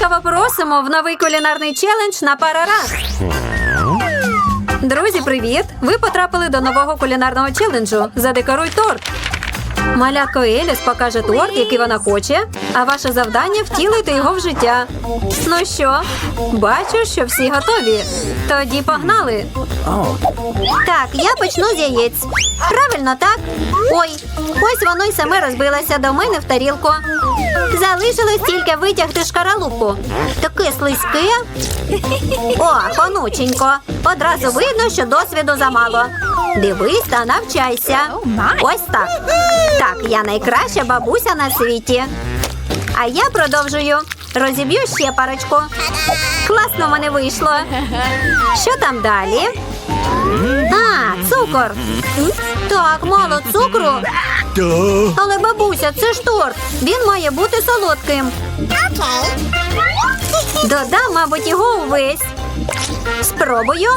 Ласкаво просимо в новий кулінарний челендж на парарас. Друзі, привіт! Ви потрапили до нового кулінарного челенджу. Задекоруй торт. Малятко Еліс покаже торт, який вона хоче, а ваше завдання втілити його в життя. Ну що, бачу, що всі готові. Тоді погнали. Так, я почну з яєць. Правильно, так? Ой, ось воно й саме розбилося до мене в тарілку. Залишилось тільки витягти шкаралупу. Таке слизьке. О, понученько. Одразу видно, що досвіду замало. Дивись та навчайся. Ось так. Так, я найкраща бабуся на світі. А я продовжую. Розіб'ю ще парочку. Класно в мене вийшло. Що там далі? А, цукор. Так, мало цукру. Але бабуся, це ж торт. Він має бути солодким. Додам, мабуть, його увесь. Спробую.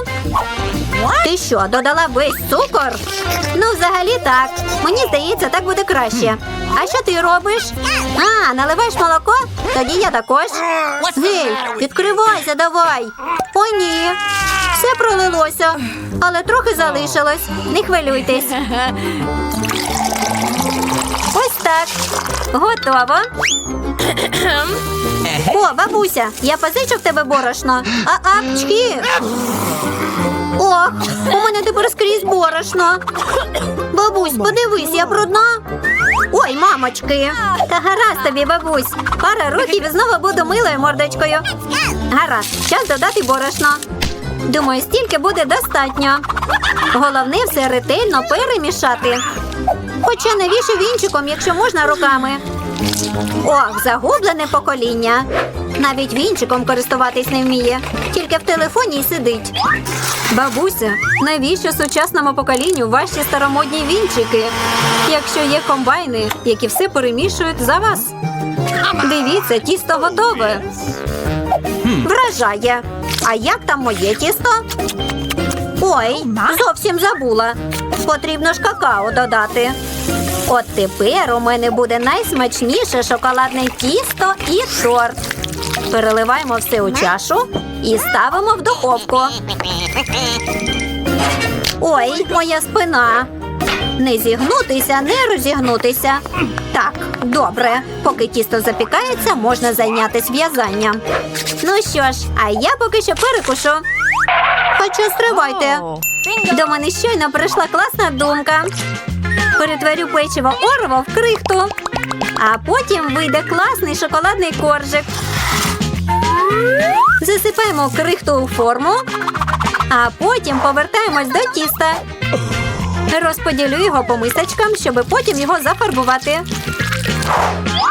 Ти що, додала весь цукор? Ну, взагалі так. Мені здається, так буде краще. А що ти робиш? А, наливаєш молоко? Тоді я також. Гей, відкривайся, давай. О, ні. Все пролилося, але трохи залишилось. Не хвилюйтесь. Ось так. Готово. О, бабуся, я позичу в тебе борошно. А апчки. Ох, у мене тепер скрізь борошно. Бабусь, подивись, я брудна. Ой, мамочки. Та гаразд тобі, бабусь. Пара років і знову буду милою мордочкою. Гаразд, час додати борошно. Думаю, стільки буде достатньо. Головне все ретельно перемішати. Хоча навіщо вінчиком, якщо можна руками. Ох, загублене покоління. Навіть вінчиком користуватись не вміє, тільки в телефоні й сидить. Бабуся, навіщо сучасному поколінню ваші старомодні вінчики, якщо є комбайни, які все перемішують за вас? Дивіться, тісто готове. Вражає. А як там моє тісто? Ой, зовсім забула. Потрібно ж какао додати. От тепер у мене буде найсмачніше шоколадне тісто і торт. Переливаємо все у чашу і ставимо в духовку. Ой, моя спина. Не зігнутися, не розігнутися. Так, добре. Поки тісто запікається, можна зайнятися в'язанням. Ну що ж, а я поки що перекушу. Хоча стривайте. До мене щойно прийшла класна думка. Перетворю печиво орево в крихту, а потім вийде класний шоколадний коржик. Засипаємо крихту у форму, а потім повертаємось до тіста. Розподілю його по мисочкам, щоб потім його зафарбувати.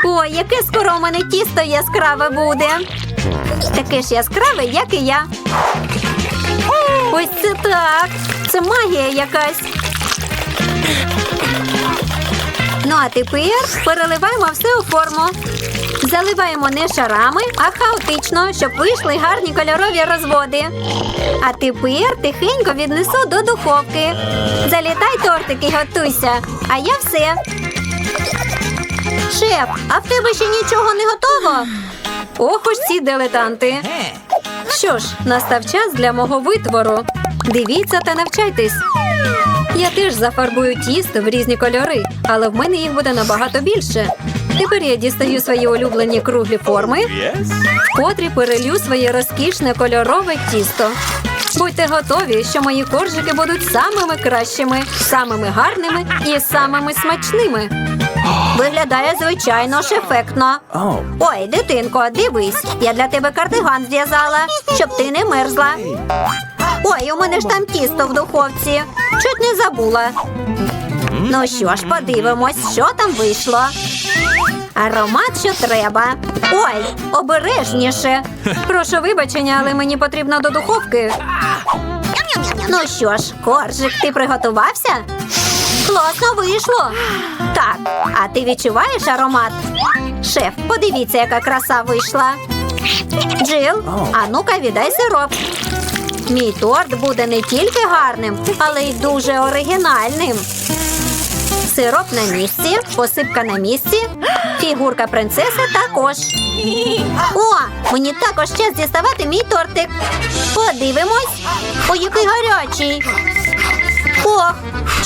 Ой, яке скоро у мене тісто яскраве буде. Таке ж яскраве, як і я. Ось це так. Це магія якась. Ну, а тепер переливаємо все у форму. Заливаємо не шарами, а хаотично, щоб вийшли гарні кольорові розводи. А тепер тихенько віднесу до духовки. Залітай тортики, готуйся. А я все. Шеф, а в тебе ще нічого не готово? Ох уж ці дилетанти. Що ж, настав час для мого витвору. Дивіться та навчайтесь. Я теж зафарбую тісто в різні кольори, але в мене їх буде набагато більше. Тепер я дістаю свої улюблені круглі форми, в котрі перелью своє розкішне кольорове тісто. Будьте готові, що мої коржики будуть самими кращими, самими гарними і самими смачними. Виглядає звичайно ж ефектно. Ой, дитинко, дивись, я для тебе кардиган зв'язала, щоб ти не мерзла. Ой, у мене ж там тісто в духовці. Чуть не забула. Ну що ж, подивимось, що там вийшло. Аромат, що треба. Ой, обережніше. Прошу вибачення, але мені потрібно до духовки. Ну що ж, коржик, ти приготувався? Класно вийшло. Так, а ти відчуваєш аромат? Шеф, подивіться, яка краса вийшла. Джил, а ну-ка віддай сироп. Мій торт буде не тільки гарним, але й дуже оригінальним. Сироп на місці, посипка на місці, фігурка принцеси також. О, мені також час діставати мій тортик. Подивимось. о який гарячий. Ох,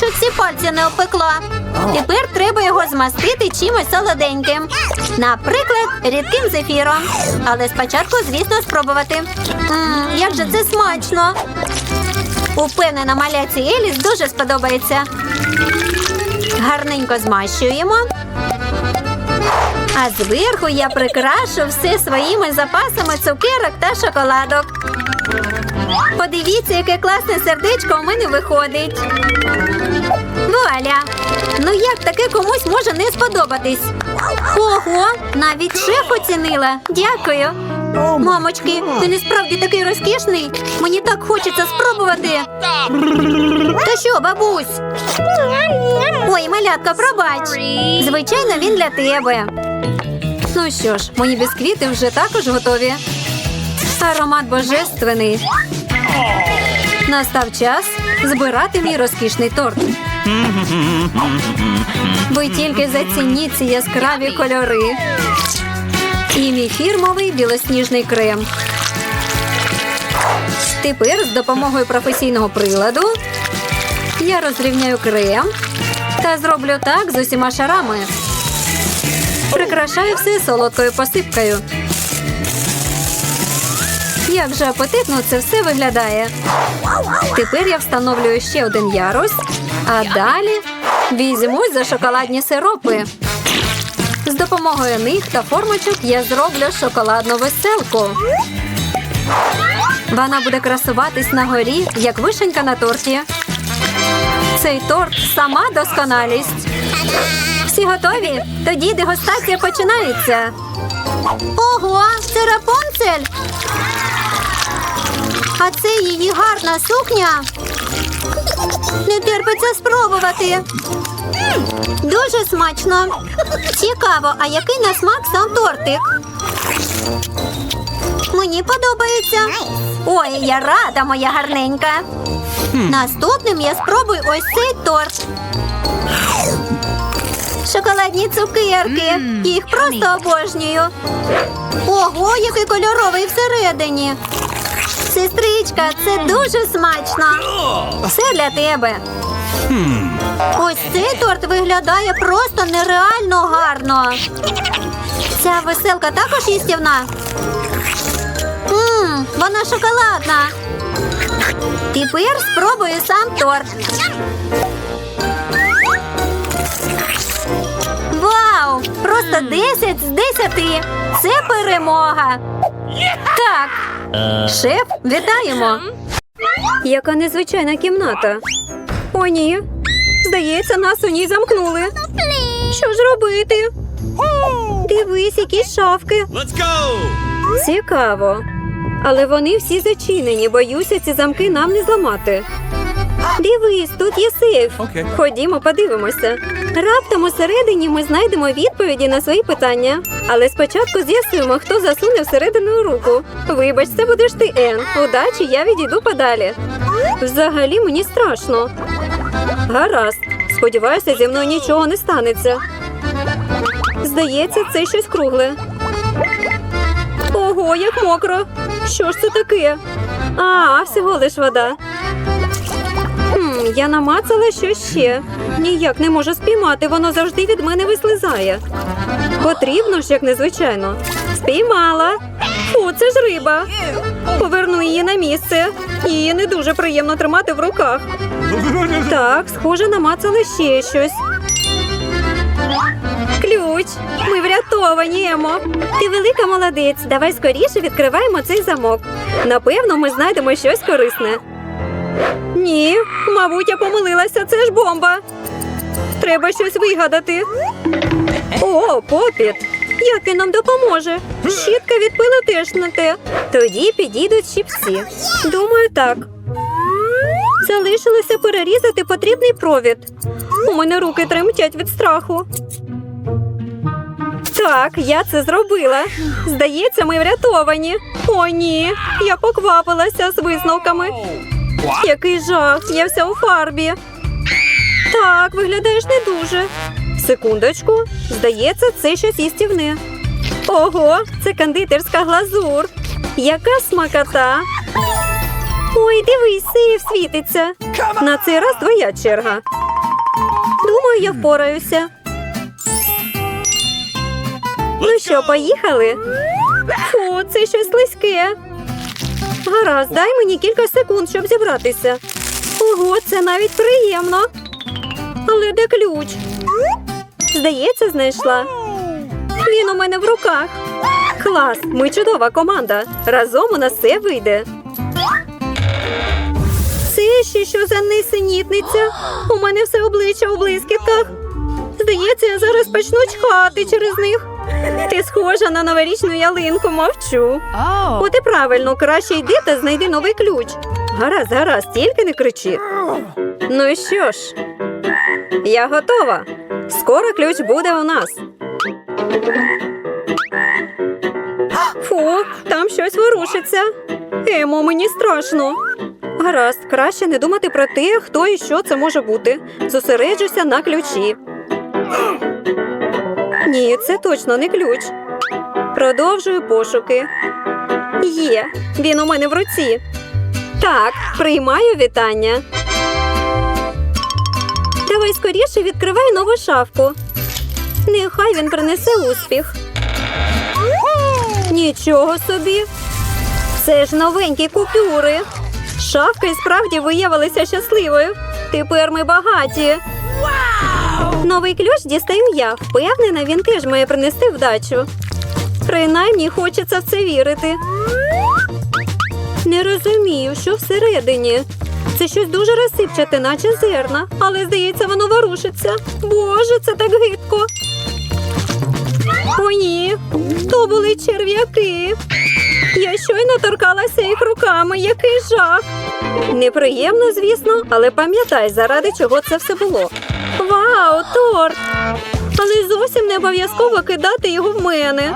чуть ці пальці не опекла. Тепер треба його змастити чимось солоденьким. Наприклад, рідким зефіром. Але спочатку, звісно, спробувати. Мм, як же це смачно! Упевнена, маляці Еліс дуже сподобається. Гарненько змащуємо. А зверху я прикрашу все своїми запасами цукерок та шоколадок. Подивіться, яке класне сердечко у мене виходить. Вуаля! Ну як таке комусь може не сподобатись? Ого, навіть шеф оцінила. Дякую. Мамочки, він і справді такий розкішний. Мені так хочеться спробувати. Та що, бабусь? Ой, малятка, пробач. Звичайно, він для тебе. Ну що ж, мої бісквіти вже також готові. Аромат божественний. Настав час збирати мій розкішний торт. Ви тільки зацініть ці яскраві кольори. І мій фірмовий білосніжний крем. Тепер з допомогою професійного приладу я розрівняю крем та зроблю так з усіма шарами. Прикрашаю все солодкою посипкою. Як же апетитно це все виглядає. Тепер я встановлюю ще один ярус, а далі візьмусь за шоколадні сиропи. З допомогою них та формочок я зроблю шоколадну веселку. Вона буде красуватись на горі, як вишенька на торті. Цей торт сама досконалість. Всі готові? Тоді дегустація починається. Ого, це Рапунцель. А це її гарна сукня. Не терпиться спробувати. Дуже смачно. Цікаво, а який на смак сам тортик? Мені подобається. Ой, я рада, моя гарненька. Наступним я спробую ось цей торт. Шоколадні цукерки. Їх просто обожнюю. Ого, який кольоровий всередині. Сестричка, це дуже смачно. Все для тебе. Ось цей торт виглядає просто нереально гарно. Ця веселка також їстівна. Мм, вона шоколадна. Тепер спробую сам торт. Вау! Просто 10 з 10. Це перемога. Так, шеф, вітаємо. Яка незвичайна кімната. О, ні. Здається, нас у ній замкнули. Що ж робити? Дивись, які шафки. Цікаво. Але вони всі зачинені. Боюся, ці замки нам не зламати. Дивись, тут є сейф. Окей. Ходімо, подивимося. Раптом усередині ми знайдемо відповіді на свої питання. Але спочатку з'ясуємо, хто засуне всередину руку. Вибач, це будеш ти, Ен. Удачі, я відійду подалі. Взагалі мені страшно. Гаразд. Сподіваюся, зі мною нічого не станеться. Здається, це щось кругле. Ого, як мокро. Що ж це таке? А, всього лиш вода. Я намацала щось ще. Ніяк не можу спіймати, воно завжди від мене вислизає. Потрібно ж, як незвичайно. Спіймала. Фу, це ж риба. Поверну її на місце. Її не дуже приємно тримати в руках. Так, схоже, намацали ще щось. Ключ. Ми врятовані, Емо. Ти велика молодець. Давай скоріше відкриваємо цей замок. Напевно, ми знайдемо щось корисне. Ні, мабуть, я помилилася. Це ж бомба. Треба щось вигадати. О, попіт. Як він нам допоможе? Щітка від пилу теж на те. Тоді підійдуть щипці. Думаю, так. Залишилося перерізати потрібний провід. У мене руки тремтять від страху. Так, я це зробила. Здається, ми врятовані. О, ні, я поквапилася з висновками. Який жах, я вся у фарбі. Так, виглядаєш не дуже. Секундочку, здається, це щось їстівне. Ого, це кондитерська глазур. Яка смакота. Ой, дивись, сиїв світиться. На цей раз твоя черга. Думаю, я впораюся. Ну що, поїхали? Фу, це щось слизьке. Гаразд, дай мені кілька секунд, щоб зібратися. Ого, це навіть приємно. Але де ключ? Здається, знайшла. Він у мене в руках. Клас, ми чудова команда. Разом у нас все вийде. Це ще що за несенітниця? У мене все обличчя у блискітках. Здається, я зараз почну чхати через них. Ти схожа на новорічну ялинку, мовчу. От і правильно, краще йди та знайди новий ключ. Гаразд, гаразд, тільки не кричи. Ну що ж, я готова. Скоро ключ буде у нас. Фу, там щось ворушиться. Емо, мені страшно. Гаразд, краще не думати про те, хто і що це може бути. Зосереджуся на ключі. Ні, це точно не ключ. Продовжую пошуки. Є, він у мене в руці. Так, приймаю вітання. Давай скоріше відкривай нову шафку. Нехай він принесе успіх. Нічого собі. Це ж новенькі купюри. Шафка і справді виявилася щасливою. Тепер ми багаті. Новий ключ дістаю я. Впевнена, він теж має принести вдачу. Принаймні хочеться в це вірити. Не розумію, що всередині. Це щось дуже розсипчате, наче зерна, але здається, воно ворушиться. Боже, це так гидко. О, ні, то були черв'яки. Я щойно торкалася їх руками, який жах. Неприємно, звісно, але пам'ятай, заради чого це все було. Вау, торт! Але зовсім не обов'язково кидати його в мене.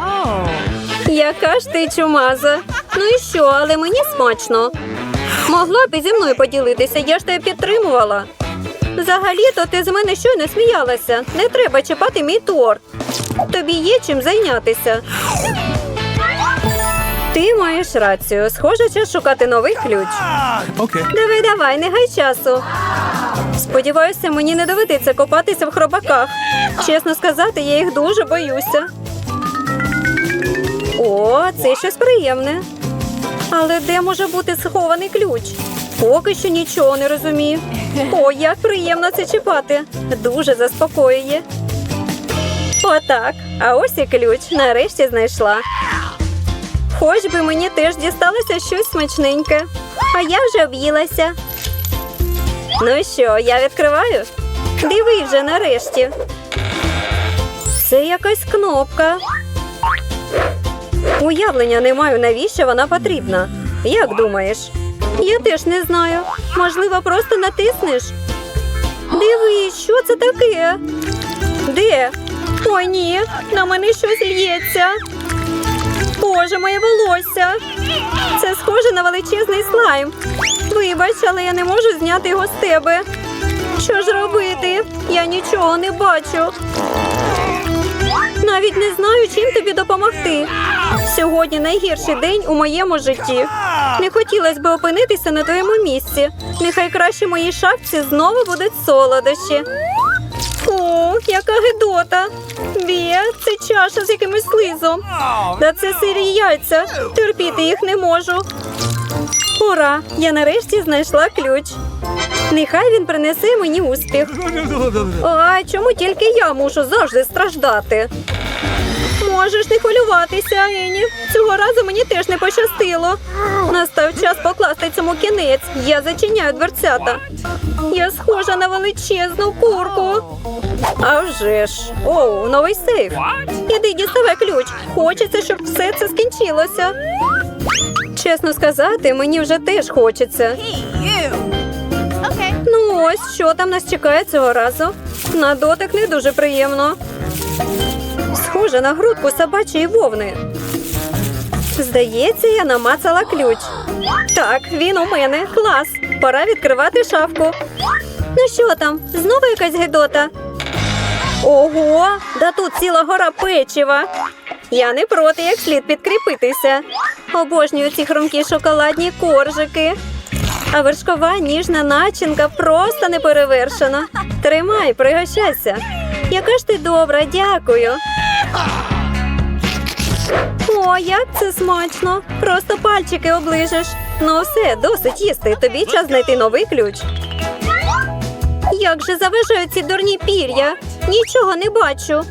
Яка ж ти чумаза? Ну і що, але мені смачно. Могла б і зі мною поділитися, я ж тебе підтримувала. Взагалі-то ти з мене щойно сміялася. Не треба чіпати мій торт. Тобі є чим зайнятися. Ти маєш рацію. Схоже, час шукати новий ключ. Okay. Давай, давай, не гай часу. Сподіваюся, мені не доведеться копатися в хробаках. Чесно сказати, я їх дуже боюся. О, це щось приємне. Але де може бути схований ключ? Поки що нічого не розумію. О, як приємно це чіпати. Дуже заспокоює. Отак. А ось і ключ. Нарешті знайшла. Хоч би мені теж дісталося щось смачненьке. А я вже об'їлася. Ну що, я відкриваю? Диви вже нарешті. Це якась кнопка. Уявлення не маю, навіщо вона потрібна. Як думаєш? Я теж не знаю. Можливо, просто натиснеш. Диви, що це таке? Де? Ой, ні, на мене щось лється. Боже, моє волосся. Це схоже на величезний слайм. Вибач, але я не можу зняти його з тебе. Що ж робити? Я нічого не бачу. Навіть не знаю, чим тобі допомогти. Сьогодні найгірший день у моєму житті. Не хотілося б опинитися на твоєму місці. Нехай краще в моїй шапці знову будуть солодощі. О, яка гидота! Бє, це чаша з якимось слизом. Та це сирі яйця. Терпіти їх не можу. Ура! Я нарешті знайшла ключ. Нехай він принесе мені успіх. А чому тільки я мушу завжди страждати? Можеш не хвилюватися, Ені. Цього разу мені теж не пощастило. Настав час покласти цьому кінець. Я зачиняю дверцята. Я схожа на величезну курку. А вже ж. Оу, новий сейф. Іди діставай ключ. Хочеться, щоб все це скінчилося. Чесно сказати, мені вже теж хочеться. Ну ось, що там нас чекає цього разу. На дотик не дуже приємно. Схоже на грудку собачої вовни. Здається, я намацала ключ. Так, він у мене. Клас. Пора відкривати шафку. Ну що там? Знову якась гидота? Ого, да тут ціла гора печива. Я не проти, як слід підкріпитися. Обожнюю ці хрумкі шоколадні коржики. А вершкова ніжна начинка просто не перевершена. Тримай, пригощайся. Яка ж ти добра, дякую. О, як це смачно! Просто пальчики оближеш. Ну все, досить їсти. Тобі час знайти новий ключ. Як же заважають ці дурні пір'я? Нічого не бачу.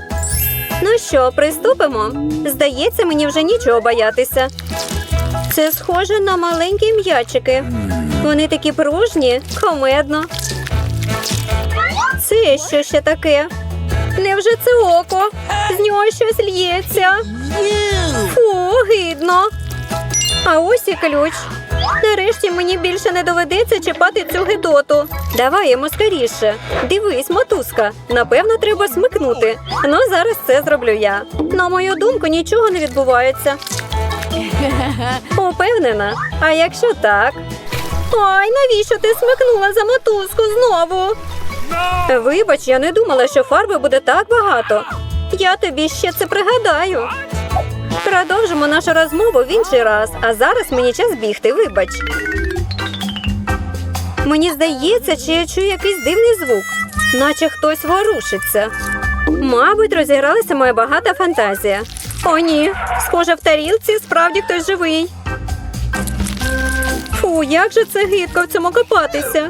Ну що, приступимо? Здається, мені вже нічого боятися. Це схоже на маленькі м'ячики. Вони такі пружні, комедно. Це що ще таке? Невже це око? З нього щось лється. Фу, гидно. А ось і ключ. Нарешті мені більше не доведеться чіпати цю гидоту. Давай йому скоріше. Дивись, мотузка. Напевно, треба смикнути. Ну, зараз це зроблю я. На мою думку, нічого не відбувається. Упевнена. А якщо так? Ой, навіщо ти смикнула за мотузку знову? Вибач, я не думала, що фарби буде так багато. Я тобі ще це пригадаю. Продовжимо нашу розмову в інший раз, а зараз мені час бігти, вибач. Мені здається, чи я чую якийсь дивний звук, наче хтось ворушиться. Мабуть, розігралася моя багата фантазія. О, ні, схоже, в тарілці справді хтось живий. Фу, як же це гидко в цьому копатися.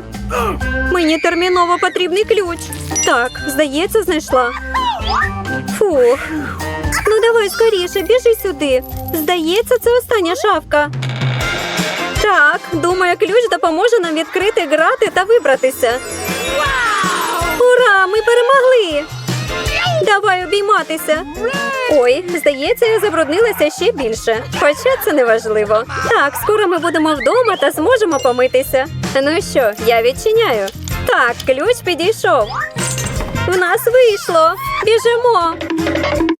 Мені терміново потрібний ключ. Так, здається, знайшла. Фух. Ну давай скоріше, біжи сюди. Здається, це остання шавка. Так, думаю, ключ допоможе нам відкрити грати та вибратися. Ура! Ми перемогли! Давай обійматися. Ой, здається, я забруднилася ще більше. Хоча це не важливо. Так, скоро ми будемо вдома та зможемо помитися. Ну що, я відчиняю. Так, ключ підійшов. В нас вийшло. Біжимо.